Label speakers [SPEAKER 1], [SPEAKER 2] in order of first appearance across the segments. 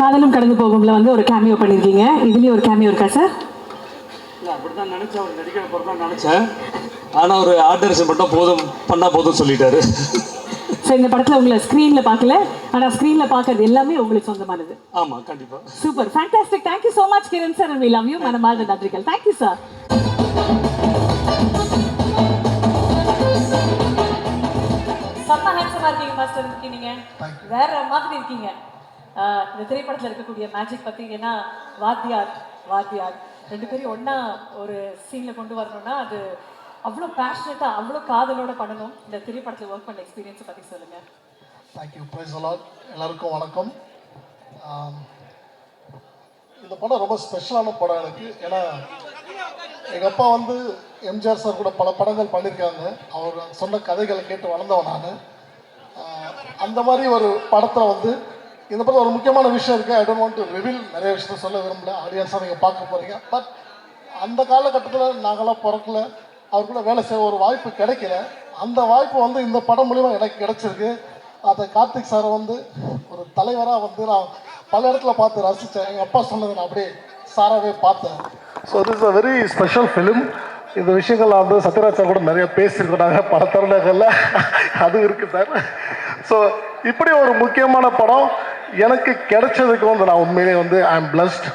[SPEAKER 1] காதலும் கடந்து போகும்ல வந்து ஒரு கேமியோ பண்ணியிருக்கீங்க இதுலேயும் ஒரு கேமியோ இருக்கா சார்
[SPEAKER 2] இல்லை அப்படி தான் நினச்சேன் அவர் நடிக்கிற நினச்சேன். ஆனால் ஒரு ஆர்டர்ஸ் மட்டும் போதும் பண்ணால் போதும் சொல்லிட்டாரு.
[SPEAKER 1] ஸோ இந்த படத்தில் உங்களை ஸ்க்ரீனில் பார்க்கல. ஆனால் ஸ்க்ரீனில் பார்க்கறது எல்லாமே உங்களுக்கு சொந்தமானது.
[SPEAKER 2] ஆமாம் கண்டிப்பாக
[SPEAKER 1] super fantastic thank you so much Kiran sir we love you மனமார்ந்த நன்றிகள். தேங்க்யூ சார் செம்ம ஹேண்ட்ஸமாக இருக்கீங்க மாஸ்டர் இருக்கீங்க நீங்க வேற மாதிரி இருக்கீங்க. இந்த திரைப்படத்தில் இருக்கக்கூடிய மேஜிக் பார்த்தீங்கன்னா வாத்தியார் வாத்தியார். ரெண்டு பேரும் ஒன்றா ஒரு சீனில் கொண்டு வரணும்னா அது அவ்வளோ பேஷனட்டாக அவ்வளோ காதலோட பண்ணணும். இந்த திரைப்படத்தில் ஒர்க் பண்ண எக்ஸ்பீரியன்ஸை பற்றி சொல்லுங்கள்
[SPEAKER 3] தேங்க்யூ ப்ரைஸ் அலாட் எல்லாருக்கும் வணக்கம். இந்த படம் ரொம்ப ஸ்பெஷலான படம் எனக்கு. ஏன்னா எங்கள் அப்பா வந்து எம்ஜிஆர் சார் கூட பல படங்கள் பண்ணியிருக்காங்க அவர் சொன்ன கதைகளை கேட்டு வளர்ந்தவன் நான். அந்த மாதிரி ஒரு படத்தில் வந்து இந்த படத்தில் ஒரு முக்கியமான விஷயம் இருக்குது I don't want to reveal நிறைய விஷயத்த சொல்ல விரும்பல. ஆடியன்ஸாக நீங்கள் பார்க்க போகிறீங்க பட் அந்த காலகட்டத்தில் நாங்களாம் பிறக்கல. அவர் கூட வேலை செய்ய ஒரு வாய்ப்பு கிடைக்கல. அந்த வாய்ப்பு வந்து இந்த படம் மூலிமா எனக்கு கிடைச்சிருக்கு. அதை கார்த்திக் சாரை வந்து ஒரு தலைவராக வந்து நான் பல இடத்துல பார்த்து ரசித்தேன் எங்கள் அப்பா சொன்னதை நான் அப்படியே சாராகவே பார்த்தேன். So this a very special film இந்த விஷயங்கள் நான் வந்து சத்யராஜ் சார் கூட நிறைய பேசியிருக்கோம் நாங்கள் பல தருணங்களில் அதுவும் இருக்குது சார். ஸோ இப்படி ஒரு முக்கியமான படம். எனக்கு கிடைச்சதுக்கு வந்து நான் உண்மையிலே வந்து I am blessed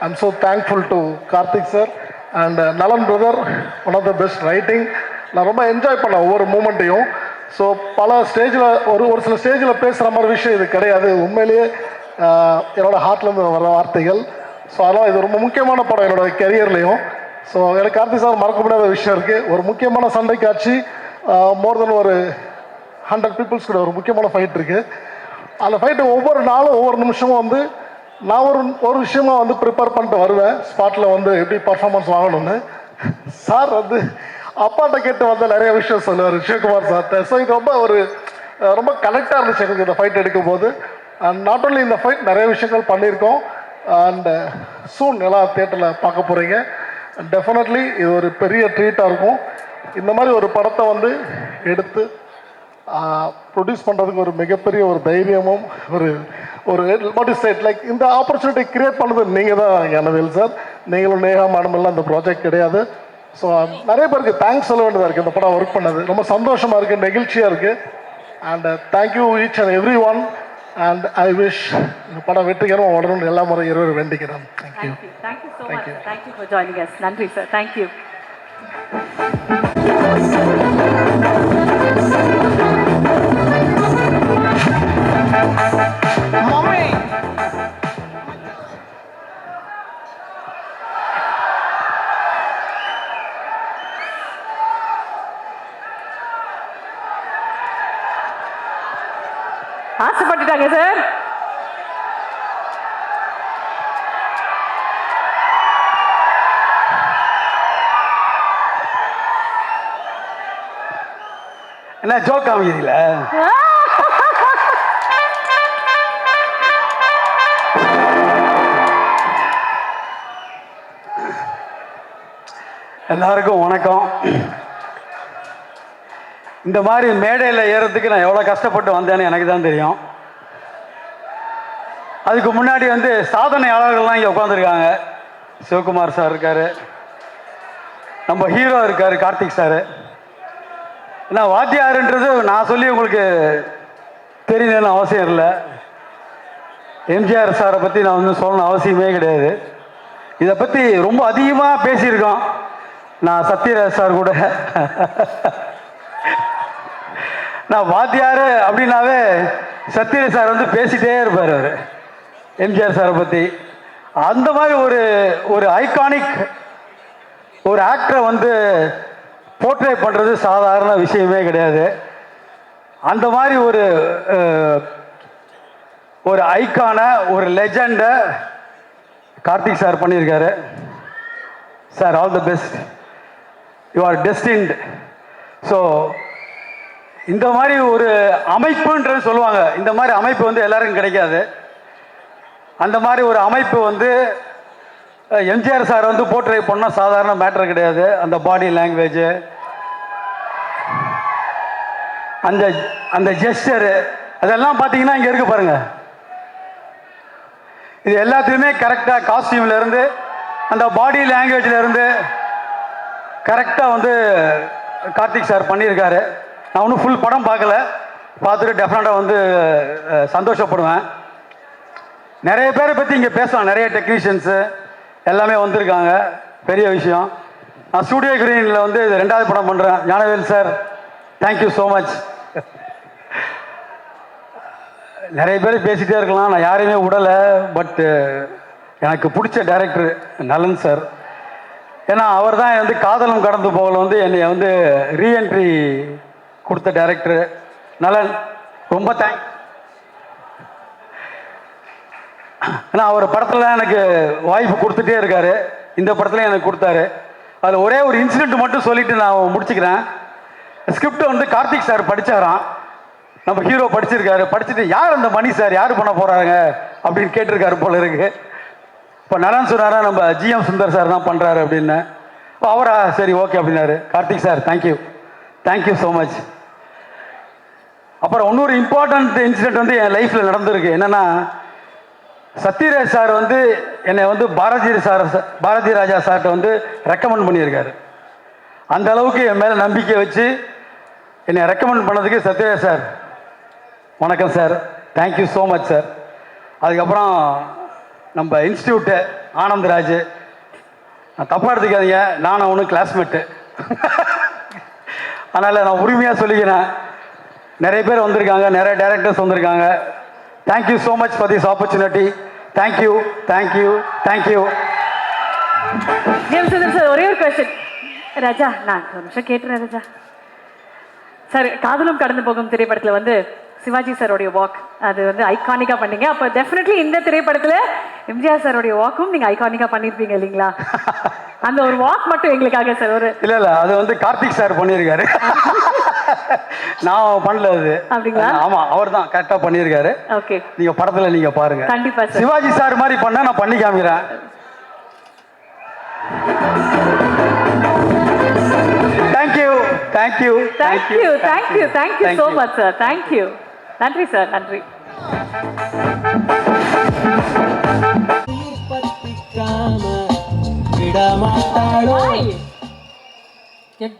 [SPEAKER 3] I am so thankful to Karthik sir and Nalan brother one of the best writing நான் ரொம்ப என்ஜாய் பண்ணேன் ஒவ்வொரு மூமெண்ட்டையும் ஸோ பல ஸ்டேஜில் ஒரு ஒரு சில ஸ்டேஜில் பேசுகிற மாதிரி விஷயம் இது கிடையாது. உண்மையிலேயே என்னோடய என்னோட ஹார்ட்லேருந்து வர வார்த்தைகள். ஸோ அதெல்லாம் இது ரொம்ப முக்கியமான படம் என்னோட கெரியர்லேயும் ஸோ எனக்கு கார்த்திக் சார் மறக்க முடியாத விஷயம் இருக்குது ஒரு முக்கியமான சண்டை காட்சி மோர் uh, தென் ஒரு ஹண்ட்ரட் பீப்புள்ஸ் கூட ஒரு முக்கியமான ஃபைட் இருக்குது அந்த ஃபைட்டு ஒவ்வொரு நாளும் ஒவ்வொரு நிமிஷமும் வந்து நான் ஒரு ஒரு விஷயமா வந்து ப்ரிப்பேர் பண்ணிட்டு வருவேன். ஸ்பாட்டில் வந்து எப்படி பர்ஃபார்மன்ஸ் வாங்கணும்னு. சார் வந்து அப்பாட்ட கேட்டு வந்த நிறைய விஷயம் சொல்லுவார் சிவகுமார் சார்கிட்ட ஸோ இது ரொம்ப ஒரு ரொம்ப கனெக்டாக இருந்துச்சு எனக்கு இந்த ஃபைட் எடுக்கும்போது. அண்ட் நாட் ஓன்லி இந்த ஃபைட் நிறைய விஷயங்கள் பண்ணியிருக்கோம். அண்ட் சூன் எல்லாம் தேட்டரில் பார்க்க போகிறீங்க டெஃபினெட்லி இது ஒரு பெரிய ட்ரீட்டாக இருக்கும். இந்த மாதிரி ஒரு படத்தை வந்து எடுத்து ப்ரொடியூஸ் பண்ணுறதுக்கு ஒரு மிகப்பெரிய ஒரு தைரியமும் ஒரு ஒரு வாட் இஸ் சைட் லைக் இந்த ஆப்பர்ச்சுனிட்டி கிரியேட் பண்ணது நீங்கள் தான் ஞானவேல் சார் நீங்களும் நேஹா மேடம் எல்லாம் இந்த ப்ராஜெக்ட் கிடையாது. ஸோ நிறைய பேருக்கு தேங்க்ஸ் சொல்ல வேண்டியதாக இருக்குது இந்த படம் ஒர்க் பண்ணது. ரொம்ப சந்தோஷமாக இருக்குது நெகிழ்ச்சியாக இருக்குது and thank you each and every one and I wish இந்த படம் வெற்றிகரமாக உடனும் எல்லா முறை இருவர் வேண்டிக்கிறேன்
[SPEAKER 1] thank you thank you thank you for joining us நன்றி சார் தேங்க்யூ
[SPEAKER 4] என்ன ஜோக் காமிக்கிறீங்களா எல்லாருக்கும் வணக்கம். இந்த மாதிரி மேடையில் ஏறதுக்கு நான் எவ்வளோ கஷ்டப்பட்டு வந்தேன்னு எனக்கு தான் தெரியும். அதுக்கு முன்னாடி வந்து சாதனையாளர்கள்லாம் இங்கே உட்காந்துருக்காங்க சிவகுமார் சார் இருக்காரு. நம்ம ஹீரோ இருக்காரு கார்த்திக் சார். ஏன்னா வாத்தியாருன்றது நான் சொல்லி உங்களுக்கு தெரியணும்னு அவசியம் இல்லை. எம்ஜிஆர் சாரை பற்றி நான் வந்து சொல்லணும் அவசியமே கிடையாது. இதை பற்றி ரொம்ப அதிகமாக பேசியிருக்கோம். நான் சத்யராஜ் சார் கூட. நான் வாத்தியார் அப்படின்னாவே சத்யராஜ் சார் வந்து பேசிட்டே இருப்பார் அவர். எம்ஜிஆர் சாரை பற்றி அந்த மாதிரி ஒரு ஒரு ஐகானிக் ஒரு ஆக்டரை வந்து போர்ட்ரேட் பண்ணுறது சாதாரண விஷயமே கிடையாது. அந்த மாதிரி ஒரு ஒரு ஐக்கான ஒரு லெஜண்டை கார்த்திக் சார் பண்ணியிருக்காரு. Sir all the best you are destined so இந்த மாதிரி ஒரு அமைப்புன்றது சொல்லுவாங்க. இந்த மாதிரி அமைப்பு வந்து எல்லாருக்கும் கிடைக்காது. அந்த மாதிரி ஒரு அமைப்பு வந்து எம்ஜிஆர் சார் வந்து போர்ட்ரேட் பண்ணால் சாதாரண மேட்ரு கிடையாது. அந்த பாடி லாங்குவேஜ் அந்த அந்த ஜெஸ்டரு அதெல்லாம் பார்த்தீங்கன்னா இங்கே இருக்கு பாருங்க. இது எல்லாத்தையுமே கரெக்டாக காஸ்டியூம்லேருந்து அந்த பாடி லாங்குவேஜ்லேருந்து கரெக்டாக வந்து கார்த்திக் சார் பண்ணியிருக்காரு. நான் ஒன்றும் ஃபுல் படம் பார்க்கல. பார்த்துட்டு டெஃபினட்டாக வந்து சந்தோஷப்படுவேன். நிறைய பேரை பற்றி இங்கே பேசலாம். நிறைய டெக்னீஷியன்ஸு எல்லாமே வந்திருக்காங்க. பெரிய விஷயம். நான் ஸ்டூடியோ கிரீனில் வந்து இது ரெண்டாவது படம் பண்ணுறேன் Gnanavel sir thank you so much நிறைய பேர் பேசிகிட்டே இருக்கலாம். நான் யாரையுமே விடலை. பட்டு எனக்கு பிடிச்ச டைரக்டர் நலன் சார் ஏன்னா அவர் தான் வந்து காதலும் கடந்து போகல வந்து என்னை வந்து ரீஎன்ட்ரி கொடுத்த டைரக்டர் நலன் ரொம்ப தேங்க்ஸ் ஏன்னா அவர் படத்தில் எனக்கு வாய்ப்பு கொடுத்துட்டே இருக்காரு. இந்த படத்துல எனக்கு கொடுத்தாரு. அதில் ஒரே ஒரு இன்சிடென்ட் மட்டும் சொல்லிட்டு நான் முடிச்சுக்கிறேன். ஸ்கிரிப்ட் வந்து கார்த்திக் சார் படித்தாராம் நம்ம ஹீரோ படிச்சிருக்காரு. படிச்சுட்டு யார் அந்த மணி சார்? யார் பண்ண போகிறாங்க அப்படின்னு கேட்டிருக்காரு போல இருக்கு. இப்போ நலன் சொன்னாரா? நம்ம ஜிஎம் சுந்தர் சார் தான் பண்ணுறாரு அப்படின்னு. அவரா சரி ஓகே அப்படின்னாரு. Karthik sir thank you thank you so much அப்புறம் இன்னொரு இம்பார்ட்டன்ட் இன்சிடென்ட் வந்து என் லைஃப்பில் நடந்திருக்கு. என்னென்னா சத்யராஜ் சார் வந்து என்னை வந்து பாரதி சார் பாரதி ராஜா சார்கிட்ட வந்து ரெக்கமெண்ட் பண்ணியிருக்காரு. அந்த அளவுக்கு என் மேலே நம்பிக்கை வச்சு என்னை ரெக்கமெண்ட் பண்ணதுக்கு சத்யராஜ் சார் வணக்கம் sir. Thank you so much sir அதுக்கப்புறம் நம்ம இன்ஸ்டியூட்டு ஆனந்த்ராஜ். நான் தப்பாக எடுத்துக்காதீங்க. நானும் அவனும் கிளாஸ்மேட்டு அதனால் நான் உரிமையாக சொல்லிக்கிறேன். நிறைய பேர் வந்திருக்காங்க நிறைய டேரக்டர்ஸ் வந்திருக்காங்க. Thank you so much for this opportunity thank you
[SPEAKER 1] thank you thank you James Sundar sir ஒரே ஒரு கொஸ்டின் ராஜா நான் ஒரு நிமிஷம் கேட்டுறேன் ராஜா சார் காதலும் கடந்து போகும் திரைப்படத்துல வந்து சிவாஜி சாரோடைய வாக் அது வந்து ஐகானிக்கா பண்ணீங்க. அப்போ டெஃபினெட்லி இந்த திரைப்படத்துல எம்ஜிஆர் சாரோடைய வாக்கும் நீங்க ஐகானிக்கா பண்ணிருப்பீங்க இல்லைங்களா? அந்த ஒரு வாக் மட்டும் எங்களுக்காக சார் ஒரு
[SPEAKER 4] இல்லை இல்லை அது வந்து கார்த்திக் சார் பண்ணியிருக்காரு நான் பண்ணல அது.
[SPEAKER 1] அப்படிங்களா?
[SPEAKER 4] ஆமாம் அவர் தான் கரெக்டாக பண்ணியிருக்காரு
[SPEAKER 1] ஓகே
[SPEAKER 4] நீங்கள் படத்தில் நீங்கள் பாருங்க.
[SPEAKER 1] கண்டிப்பா சார்
[SPEAKER 4] சிவாஜி சார் மாதிரி பண்ணால் நான் பண்ணி காமிக்கிறேன். Thank you
[SPEAKER 1] thank you thank you thank you thank you so much sir thank you நன்றி சார் நன்றி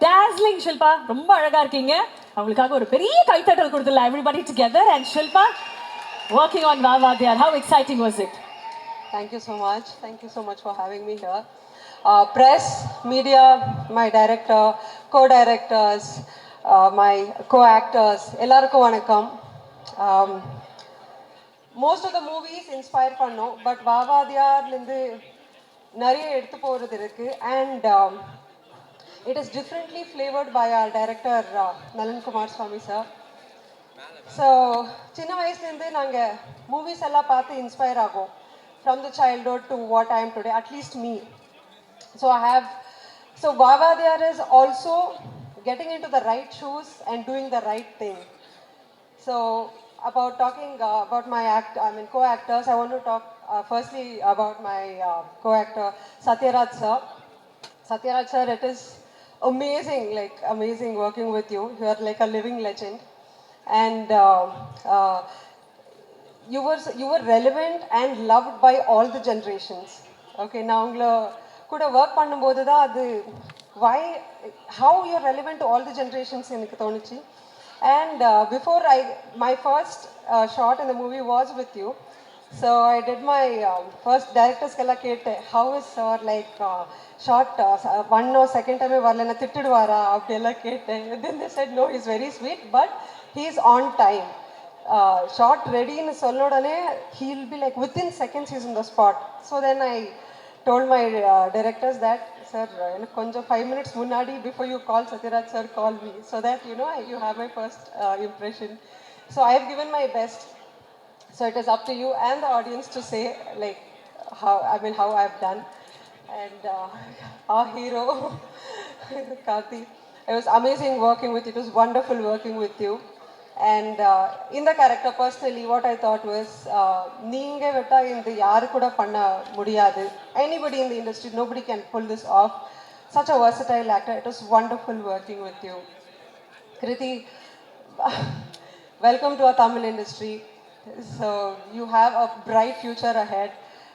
[SPEAKER 1] டாஸ்லிங் ஷில்பா ரொம்ப அழகா இருக்கீங்க. அவங்களுக்காக ஒரு பெரிய கைத்தட்டல் கொடுத்துடலாம். Everybody together and Shilpa working on Vaa Vaathiyaar how exciting was it
[SPEAKER 5] Thank you so much. Thank you so much for having me here. Uh, press, media, my director, co-directors, uh, my co-actors, எல்லாருக்கும் வணக்கம். Most of the movies inspire பண்ணோம் but வாவாதியார்லேருந்து நிறைய எடுத்து போகிறது இருக்கு. And it is differently flavoured by our director Nalan Kumar Swamy sir so சின்ன வயசுலேருந்து நாங்கள் மூவிஸ் எல்லாம் பார்த்து இன்ஸ்பயர் ஆகும். From the childhood to what I am today at least me so I have so Vaa Vaathiyaar is also getting into the right shoes and doing the right thing So about talking uh, about my act, I mean co-actors, I want to talk uh, firstly about my uh, co-actor Satyaraj sir. Satyaraj sir, it is amazing, like amazing working with you. You are like a living legend, and uh, uh, you were you were relevant and loved by all the generations. Okay, நான் உங்களை கூட work பண்ணும்போது தான் அது why how you're relevant to all the generations எனக்கு தோணுச்சு and uh, before I my first uh, shot in the movie was with you so I did my um, first director's kella கேட்டேன் how is sir like uh, shot uh, one or second time வரலன்னா திட்டுடுவாரா அப்படியெல்லாம் கேட்டேன் then they said no he's very sweet but he's on time. Shot ரெடின்னு சொன்ன உடனே he'll be like within seconds is in the spot so then I told my directors that sir எனக்கு கொஞ்சம் five minutes முன்னாடி before you call Sathyaraj sir call me so that you know you have my first impression so I have given my best. so it is up to you and the audience to say like how I mean how I've done. And uh, our hero, Karthi, it was amazing working with you. It was wonderful working with you. And uh, in the character, personally, what I thought was, uh, நீங்க விட்டா இந்த யாரு கூட பண்ண முடியாது. Anybody in the industry, nobody can pull this off. Such a versatile actor. It was wonderful working with you. Kriti, welcome to our Tamil industry. So you have a bright future ahead.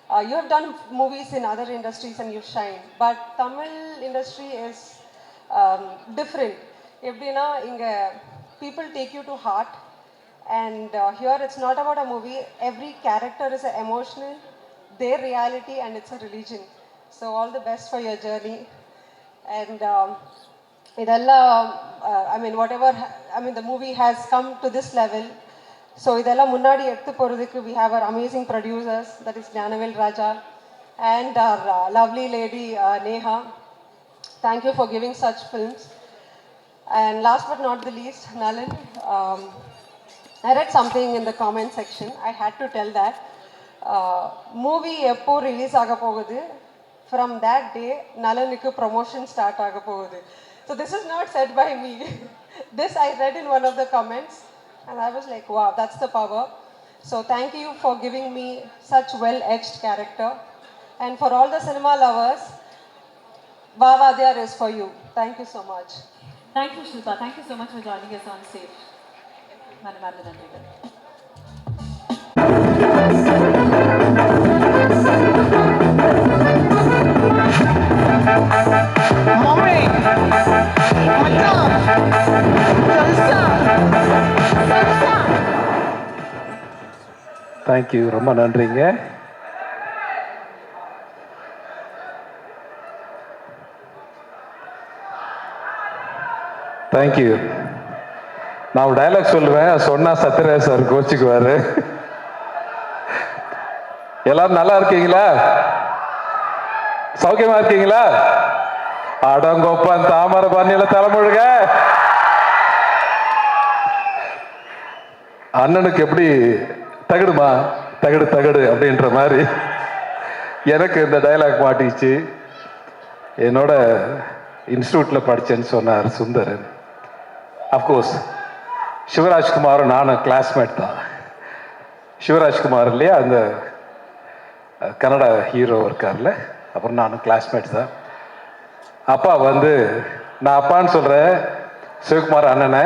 [SPEAKER 5] Uh, you have done movies in other industries and you shine, but Tamil industry is um, different. எப்படின்னா இங்கே people take you to heart and uh, here it's not about a movie. Every character is a emotional, their reality and it's a religion. So all the best for your journey. And um, இதெல்லாம் I mean whatever I mean the movie has come to this level so இதெல்லாம் முன்னாடி எடுத்து போகிறதுக்கு we have our amazing producers that is Gnanavel Raja and our lovely lady Neha thank you for giving such films and last but not the least Nalan I read something in the comment section I had to tell that movie எப்போ release ஆக போகுது? From that day நலனுக்கு promotion start ஆக போகுது. So this is not said by me this I read in one of the comments And I was like, wow, that's the power. So thank you for giving me such well-edged character. And for all the cinema lovers, Bhavadiyar there is for you. Thank you so much.
[SPEAKER 1] Thank you, Shilpa. Thank you so much for joining us on
[SPEAKER 6] stage. Madam Madam
[SPEAKER 4] thank you ரொம்ப நன்றிங்க. Thank you நான் ஒரு dialogue சொல்லுவேன். சொன்னா Sathyaraj sir கோச்சிக்குவார். எல்லாரும் நல்லா இருக்கீங்களா? சௌக்கியமா இருக்கீங்களா? அடங்கொப்பன் தாமரை பண்ணியில தலைமுழுக அண்ணனுக்கு எப்படி தகடுமா? தகடு தகடு அப்படின்ற மாதிரி. எனக்கு இந்த டைலாக் மாட்டிச்சு. என்னோட இன்ஸ்டியூட்டில் படித்தேன்னு சொன்னார் சுந்தரன். அஃப்கோர்ஸ் சிவராஜ்குமாரும் நானும் கிளாஸ்மேட் தான். சிவராஜ்குமார் இல்லையா? அந்த கன்னடா ஹீரோ இருக்கார்ல. அப்புறம் நானும் கிளாஸ்மேட் தான். அப்பா வந்து நான் அப்பான்னு சொல்கிறேன் சிவகுமார் அண்ணனை.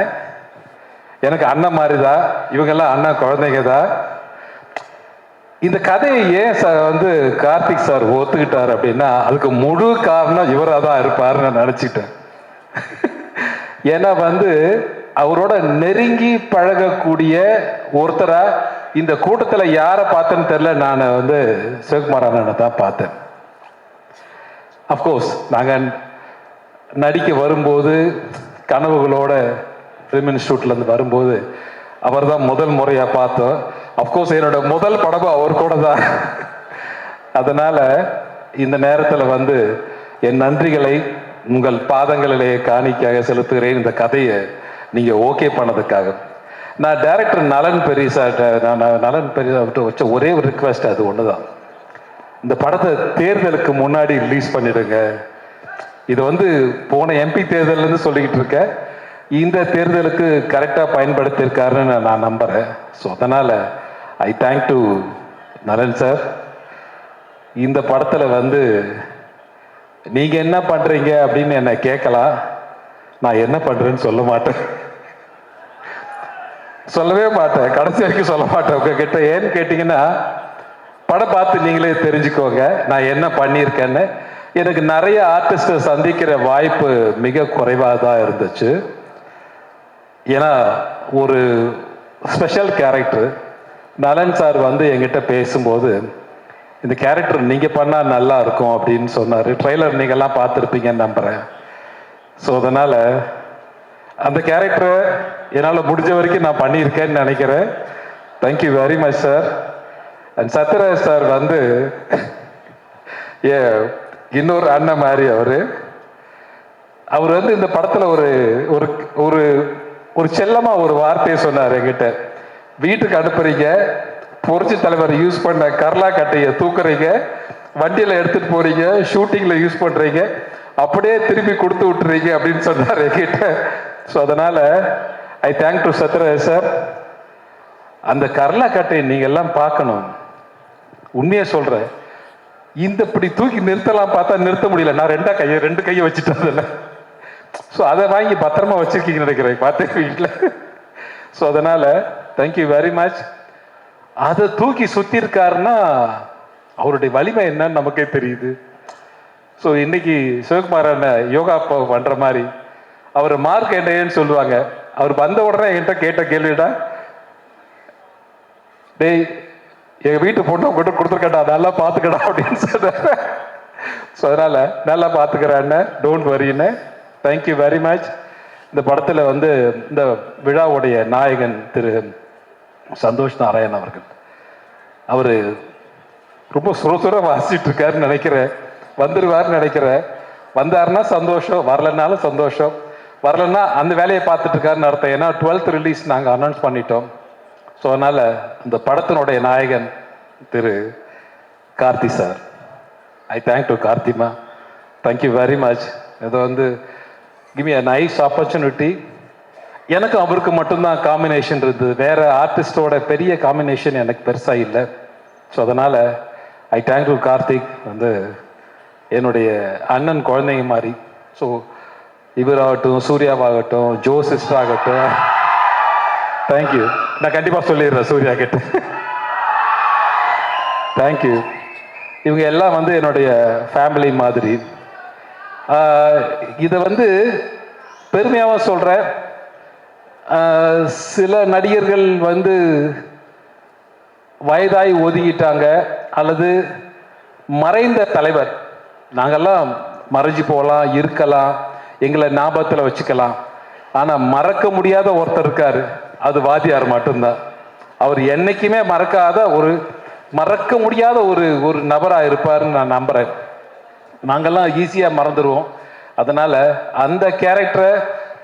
[SPEAKER 4] எனக்கு அண்ணன் மாதிரி தான் இவங்கெல்லாம் அண்ணன் குழந்தைங்க தான். இந்த கதையை ஏன் சார் வந்து கார்த்திக் சார் ஒத்துக்கிட்டார் அப்படின்னா அதுக்கு முழு காரணம் இவராக தான் இருப்பார் நான் நினச்சிட்டேன் ஏன்னா வந்து அவரோட நெருங்கி பழகக்கூடிய ஒருத்தராக இந்த கூட்டத்தில் யாரை பார்த்தேன்னு தெரில நான் வந்து சிவகுமார் அண்ணனை தான் பார்த்தேன். அஃப்கோர்ஸ் நாங்கள் நடிக்க வரும்போது கனவுகளோட ஃபிலிம் இன்ஸ்டியூட்லேருந்து வரும்போது அவர் தான் முதல் முறையாக பார்த்தோம். அஃப்கோர்ஸ் என்னோட முதல் படமும் அவர் கூட தான் அதனால் இந்த நேரத்தில் வந்து என் நன்றிகளை உங்கள் பாதங்களிலே காணிக்காக செலுத்துகிறேன். இந்த கதையை நீங்கள் ஓகே பண்ணதுக்காக. நான் டைரக்டர் நலன் பெரியசாட்ட நான் நான் நலன் பெரியசாட்ட வச்ச ஒரே ஒரு ரிக்வெஸ்ட் அது ஒன்று தான் இந்த படத்தை தேர்தலுக்கு முன்னாடி ரிலீஸ் பண்ணிடுங்க. இது வந்து போன எம்பி தேர்தல்லேருந்து சொல்லிக்கிட்டு இருக்கேன் இந்த தேர்தலுக்கு கரெக்டாக பயன்படுத்தியிருக்காருன்னு நான் நம்புகிறேன் ஸோ அதனால் I thank to Nalan sir இந்த படத்தில் வந்து நீங்கள் என்ன பண்ணுறீங்க அப்படின்னு என்னை கேட்கலாம். நான் என்ன பண்ணுறேன்னு சொல்ல மாட்டேன். சொல்லவே மாட்டேன். கடைசி வரைக்கும் சொல்ல மாட்டேன் உங்ககிட்ட. ஏன்னு கேட்டிங்கன்னா படம் பார்த்து நீங்களே தெரிஞ்சுக்கோங்க. நான் என்ன பண்ணியிருக்கேன்னு. எனக்கு நிறைய ஆர்டிஸ்டை சந்திக்கிற வாய்ப்பு மிக குறைவாக தான் இருந்துச்சு. ஏன்னா ஒரு ஸ்பெஷல் கேரக்டர் நலன் சார் வந்து என்கிட்ட பேசும்போது இந்த கேரக்டர் நீங்கள் பண்ணால் நல்லா இருக்கும் அப்படின்னு சொன்னார். ட்ரெய்லர் நீங்கள்லாம் பார்த்துருப்பீங்கன்னு நம்புகிறேன் ஸோ அதனால் அந்த கேரக்டரை என்னால் முடிஞ்ச வரைக்கும் நான் பண்ணியிருக்கேன்னு நினைக்கிறேன். Thank you very much sir and Sathyaraj sir வந்து ஏ இன்னொரு அண்ணன் மாதிரி அவர். அவர் வந்து இந்த படத்தில் ஒரு ஒரு ஒரு செல்லமா ஒரு வார்த்தையை சொன்னார் என்கிட்ட. வீட்டுக்கு அனுப்புறீங்க புரட்சி தலைவர் யூஸ் பண்ண கர்லா கட்டையை தூக்குறீங்க வண்டியில எடுத்துட்டு போறீங்க ஷூட்டிங்ல யூஸ் பண்றீங்க அப்படியே திருப்பி கொடுத்து விட்டுறீங்க அப்படின்னு சொன்னார் என்கிட்ட. ஸோ அதனால I thank to Chatra sir அந்த கர்லா கட்டையை நீங்க எல்லாம் பார்க்கணும். உண்மையை சொல்றேன். இந்த இப்படி தூக்கி நிறுத்தலாம் பார்த்தா நிறுத்த முடியல. நான் ரெண்டா கையை ரெண்டு கையை வச்சுட்டு அதில். ஸோ அதை வாங்கி பத்திரமா வச்சிருக்கீங்கன்னு நினைக்கிறேன். பார்த்தேன் வீட்டில் ஸோ அதனால தேங்க்யூ வெரி மச் அதை தூக்கி சுத்தி இருக்காருன்னா
[SPEAKER 7] அவருடைய வலிமை என்னன்னு நமக்கே தெரியுது. ஸோ இன்னைக்கு சிவகுமார் அண்ணன் யோகா ப- பண்ற மாதிரி அவர் மார்க் என்னன்னு சொல்லுவாங்க. அவர் வந்த உடனே என்கிட்ட கேட்ட கேள்விடா டேய் எங்க வீட்டு பொண்ணு கொண்டு கொடுத்துருக்கடா நல்லா பார்த்துக்கடா அப்படின்னு சொன்னார். ஸோ அதனால நல்லா பார்த்துக்கிறேன் அண்ணன் டோன்ட் வரின்னு தேங்க்யூ வெரி மச் இந்த படத்தில் வந்து இந்த விழாவுடைய நாயகன் திரு சந்தோஷ் நாராயண் அவர்கள். அவர் ரொம்ப சுரசுரம் வாசிட்டு இருக்காருன்னு நினைக்கிறேன். வந்துடுவார்னு நினைக்கிறேன். வந்தாருன்னா சந்தோஷம் வரலனாலும் சந்தோஷம். வரலன்னா அந்த வேலையை பார்த்துட்டு இருக்காருன்னு அர்த்தம். ஏன்னா டுவெல்த் ரிலீஸ் நாங்கள் அனௌன்ஸ் பண்ணிட்டோம். ஸோ அதனால் இந்த படத்தினுடைய நாயகன் திரு Karthi sir. I thank to கார்த்திமா. Thank you very much இது வந்து கிவ் a நைஸ் ஆப்பர்ச்சுனிட்டி எனக்கு அவருக்கு மட்டும்தான் காம்பினேஷன் இருந்தது. வேற ஆர்டிஸ்டோட பெரிய காம்பினேஷன் எனக்கு பெருசாக இல்லை. ஸோ அதனால் ஐ தேங்க் யூ கார்த்திக் வந்து என்னுடைய அண்ணன் குழந்தைங்க மாதிரி. ஸோ இவராகட்டும் சூர்யாவாகட்டும் ஜோ சிஸ்டர் ஆகட்டும். தேங்க்யூ நான் கண்டிப்பாக சொல்லிடுறேன் சூர்யா கிட்ட. தேங்க்யூ இவங்க எல்லாம் வந்து என்னுடைய ஃபேமிலி மாதிரி. இதை வந்து பெருமையாக சொல்கிறேன் சில நடிகர்கள் வந்து வயதாய் ஒதுங்கிட்டாங்க அல்லது மறைந்த தலைவர். நாங்கெல்லாம் மறைஞ்சு போகலாம் இருக்கலாம் எங்களை ஞாபகத்தில் வச்சுக்கலாம். ஆனால் மறக்க முடியாத ஒருத்தர் இருக்கார். அது வாத்தியார் மட்டும்தான். அவர் என்றைக்குமே மறக்காத ஒரு மறக்க முடியாத ஒரு ஒரு நபராக இருப்பார்னு நான் நம்புகிறேன் நாங்கள்லாம் ஈஸியாக மறந்துடுவோம் அதனால் அந்த கேரக்டரை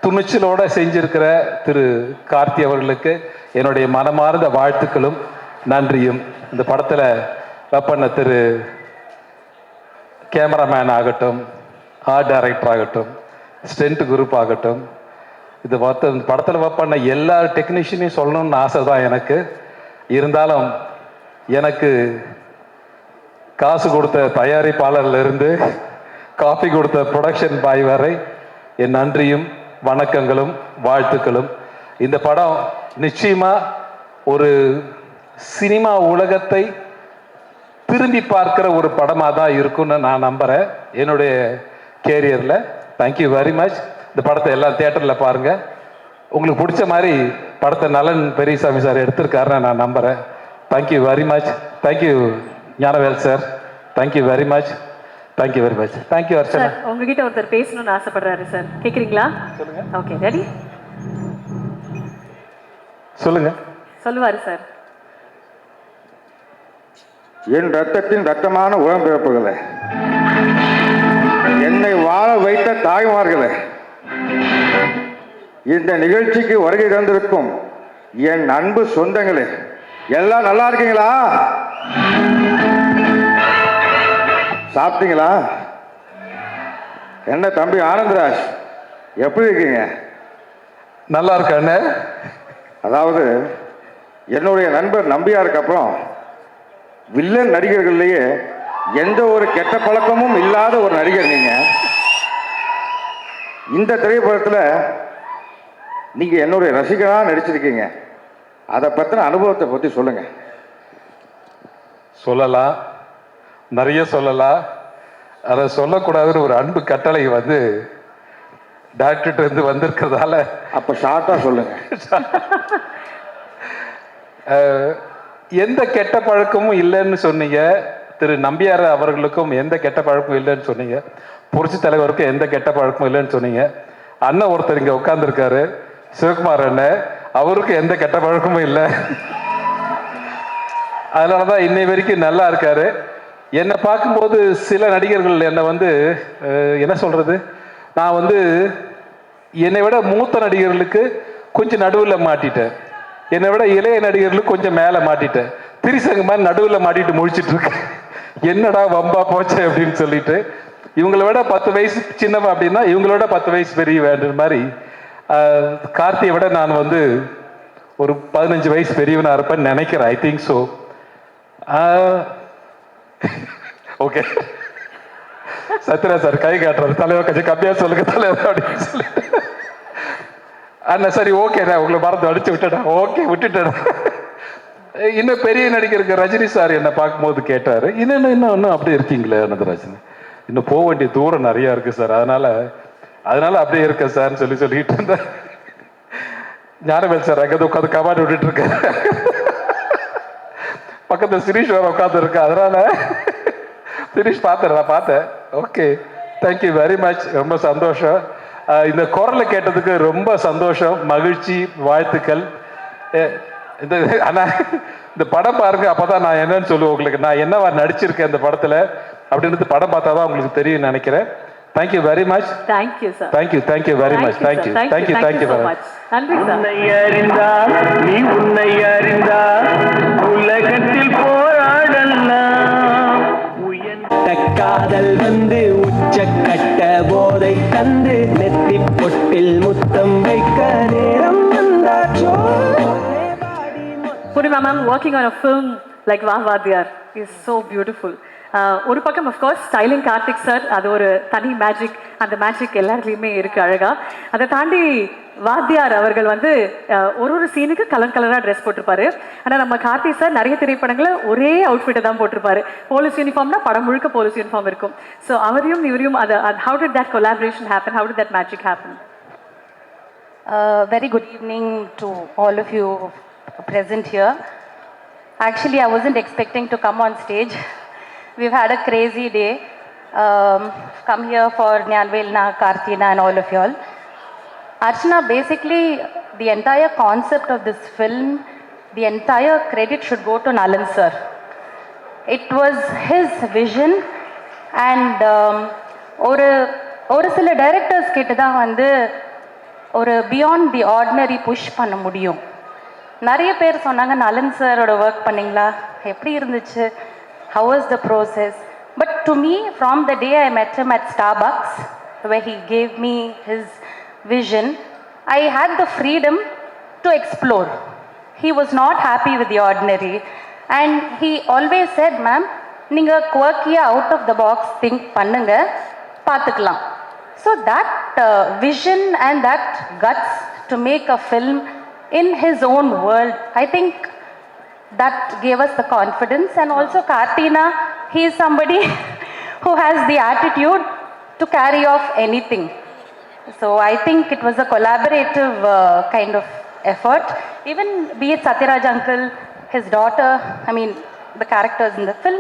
[SPEAKER 7] துணிச்சலோடு செஞ்சிருக்கிற திரு கார்த்தி அவர்களுக்கு என்னுடைய மனமார்ந்த வாழ்த்துக்களும் நன்றியும். இந்த படத்தில் பண்ண திரு கேமராமேன் ஆகட்டும் ஆர்ட் டைரக்டர் ஆகட்டும் ஸ்டென்ட் குரூப் ஆகட்டும். இது பார்த்து இந்த படத்தில் ஒர்க் பண்ண எல்லா டெக்னீஷியனையும் சொல்லணும்னு ஆசை தான் எனக்கு. இருந்தாலும் எனக்கு காசு கொடுத்த தயாரிப்பாளர்லேருந்து காஃபி கொடுத்த ப்ரொடக்ஷன் பாய் வரை என் நன்றியும் வணக்கங்களும் வாழ்த்துக்களும். இந்த படம் நிச்சயமாக ஒரு சினிமா உலகத்தை திரும்பி பார்க்குற ஒரு படமாக தான் இருக்கும்னு நான் நம்புகிறேன் என்னுடைய கேரியரில். தேங்க்யூ வெரி மச் இந்த படத்தை எல்லாம் தேட்டரில் பாருங்கள் உங்களுக்கு பிடிச்ச மாதிரி படத்தை நலன் பெரியசாமி சார் எடுத்திருக்காருன்னு நான் நம்புகிறேன் thank you very much thank you Gnanavel sir thank you very much thank you
[SPEAKER 1] very much thank you Archana sir உங்ககிட்ட ஒருத்தர் பேசணும்னு ஆசைப்படுறாரு சார் கேக்குறீங்களா? ஓகே ரெடி
[SPEAKER 7] சொல்லுங்க.
[SPEAKER 1] சொல்லுவாரு சார்
[SPEAKER 8] என் ரத்தத்தின் ரத்தமான உடன்பிறப்புகளே என்னை வாழ வைத்த தாய்மார்களே இந்த நிகழ்ச்சிக்கு வருகை தந்திருக்கும் என் அன்பு சொந்தங்களே எல்லாம் நல்லா இருக்கீங்களா? சாப்பிட்டீங்களா? என்ன தம்பி ஆனந்தராஜ் எப்படி இருக்கீங்க?
[SPEAKER 7] நல்லா இருக்கானே
[SPEAKER 8] அதாவது என்னுடைய நண்பர் நம்பியாருக்கு அப்புறம் வில்லன் நடிகர்கள்லேயே எந்த ஒரு கெட்ட பழக்கமும் இல்லாத ஒரு நடிகர் நீங்க. இந்த திரைப்படத்தில் நீங்க என்னுடைய ரசிகராக நடிச்சிருக்கீங்க. அதை பற்றின அனுபவத்தை பற்றி சொல்லுங்க.
[SPEAKER 7] சொல்லலாம் நிறைய சொல்லலாம் அதை சொல்லக்கூடாதுன்னு ஒரு அன்பு கட்டளை வந்து டாக்டர்கிட்ட இருந்து வந்திருக்கிறதால.
[SPEAKER 8] அப்போ ஷார்ட்டாக சொல்லுங்க.
[SPEAKER 7] எந்த கெட்ட பழக்கமும் இல்லைன்னு சொன்னீங்க. திரு நம்பியார் அவர்களுக்கும் எந்த கெட்ட பழக்கமும் இல்லைன்னு சொன்னீங்க. புரட்சி தலைவருக்கும் எந்த கெட்ட பழக்கமும் இல்லைன்னு சொன்னீங்க. அண்ணன் ஒருத்தர் இங்க உட்காந்துருக்காரு சிவகுமார் அண்ணன் அவருக்கு எந்த கெட்ட பழக்கமும் இல்லை. அதனால தான் இன்னை வரைக்கும் நல்லா இருக்காரு. என்னை பார்க்கும்போது சில நடிகர்கள் என்னை வந்து என்ன சொல்கிறது நான் வந்து என்னை விட மூத்த நடிகர்களுக்கு கொஞ்சம் நடுவில் மாட்டிட்டேன். என்னை விட இளைய நடிகர்களுக்கு கொஞ்சம் மேலே மாட்டிட்டேன். திரிசங்க மாதிரி நடுவில் மாட்டிட்டு முழிச்சிட்டு இருக்கேன். என்னடா வம்பா போச்சு அப்படின்னு சொல்லிட்டு. இவங்கள விட பத்து வயசு சின்னவன் அப்படின்னா இவங்களோட பத்து வயசு பெரிய வேண்டுற மாதிரி கார்த்தியை விட நான் வந்து ஒரு பதினஞ்சு வயசு பெரியவனாக இருப்பேன்னு நினைக்கிறேன் I think so okay Sathyaraj sir கை காட்டுறாரு. தலைவர் கொஞ்சம் கம்மியா சொல்லுங்க தலைவர் அப்படின்னு சொல்லி. அண்ணா சரி ஓகேண்ணா உங்களை மறந்து அடிச்சு விட்டுட்டேன் ஓகே விட்டுட்டேன். இன்னும் பெரிய நடிகருக்கு ரஜினி சார் என்னை பார்க்கும்போது கேட்டார். இன்னும் இன்னும் இன்னும் அப்படியே இருக்கீங்களே அனந்தராஜன் இன்னும் போக வேண்டிய தூரம் நிறையா இருக்குது சார். அதனால் அதனால் அப்படியே இருக்கேன் சார்னு சொல்லி சொல்லிக்கிட்டு இருந்தேன் ஞானவேல் சார் அங்கே உட்காந்து கபாடி விட்டுட்டு இருக்கேன் பக்கத்துல சிரீஷ் வேற உட்காந்து இருக்கு? அதனால சிரீஷ் பார்த்தேன் நான் பார்த்தேன். ஓகே தேங்க்யூ வெரி மச் ரொம்ப சந்தோஷம். இந்த குரலை கேட்டதுக்கு ரொம்ப சந்தோஷம் மகிழ்ச்சி வாழ்த்துக்கள். இந்த ஆனா இந்த படம் பாருங்க அப்பதான் நான் என்னன்னு சொல்லுவேன் உங்களுக்கு. நான் என்னவா நடிச்சிருக்கேன் இந்த படத்துல அப்படின்றது படம் பார்த்தா தான் உங்களுக்கு தெரியும் நினைக்கிறேன். Thank you very
[SPEAKER 1] much
[SPEAKER 7] thank you sir thank you thank you very
[SPEAKER 1] much
[SPEAKER 7] thank you thank you thank you very
[SPEAKER 1] much. நன்றி சார்
[SPEAKER 9] உன்னை அறிந்தால் நீ உன்னை அறிந்தால் உலகத்தில் கண்டு நெத்தி பொட்டில் முத்தம் வைக்க நேரம் வந்தாச்சோ?
[SPEAKER 1] Purnima ma'am, working on a film like Vah Vadiyar is uh, ஒரு பக்கம் அஃப்கோர்ஸ் ஸ்டைலிங் கார்த்திக் சார் அது ஒரு தனி மேஜிக் அந்த மேஜிக் எல்லாருலேயுமே இருக்கு அழகா. அதை தாண்டி வாத்தியார் அவர்கள் வந்து ஒரு ஒரு சீனுக்கு கலர் கலராக ட்ரெஸ் போட்டிருப்பாரு ஆனால் நம்ம கார்த்தி சார் நிறைய திரைப்படங்களில் ஒரே அவுட்ஃபிட்டை தான் போட்டிருப்பாரு போலீஸ் யூனிஃபார்ம்னா படம் முழுக்க போலீஸ் யூனிஃபார்ம் இருக்கும் ஸோ அவரையும் இவரையும் அதை how did that collaboration happen how did that magic
[SPEAKER 10] happen very good evening to all of you you present here. Actually, I wasn't expecting to come on stage. We've had a crazy day. Um, come here for Nyanvelna, Kartina, and all of y'all. Archana basically, the entire concept of this film, the entire credit should go to Nalan sir it was his vision and ஒரு ஒரு சில directors கிட்ட தான் வந்து ஒரு beyond the ordinary push பண்ண முடியும் நிறைய பேர் சொன்னாங்க நலன் சாரோட ஒர்க் பண்ணிங்களா எப்படி இருந்துச்சு how is the process but to me from the day I met at star box way he gave me his vision I had the freedom to explore he was not happy with the ordinary and he always said ma'am நீங்கள் குவர்க்கியாக out of the box think பண்ணுங்க பார்த்துக்கலாம் so that vision and that guts to make a film in his own world I think that gave us the confidence and also Kartina he is somebody who has the attitude to carry off anything so I think it was a collaborative uh, kind of effort even be it Satyaraj uncle his daughter I mean the characters in the film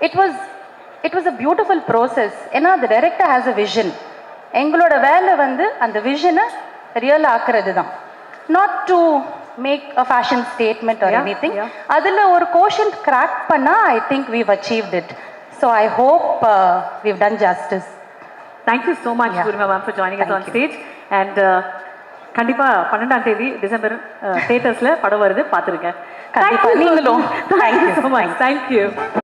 [SPEAKER 10] it was it was a beautiful process ஏன்னா the director has a vision எங்களோட வேலை வந்து அந்த விஷனை real ஆக்குறது தான் not to make a
[SPEAKER 1] fashion
[SPEAKER 10] statement or
[SPEAKER 1] anything.
[SPEAKER 10] அதில் ஒரு கோஷன் கிராக் பண்ணால் I think we've achieved it so I hope we've done justice
[SPEAKER 1] Thank you so much,
[SPEAKER 10] Yeah.
[SPEAKER 1] Purnima ma'am, for joining us
[SPEAKER 10] Thank
[SPEAKER 1] on
[SPEAKER 10] you.
[SPEAKER 1] stage. And uh, கண்டிப்பா பன்னெண்டாம் தேதி December தியேட்டர்ஸ்ல படம் வருது பார்த்துருங்க
[SPEAKER 10] கண்டிப்பா, நீங்களும்.
[SPEAKER 1] Thank you
[SPEAKER 10] Thank you.
[SPEAKER 1] So much thank you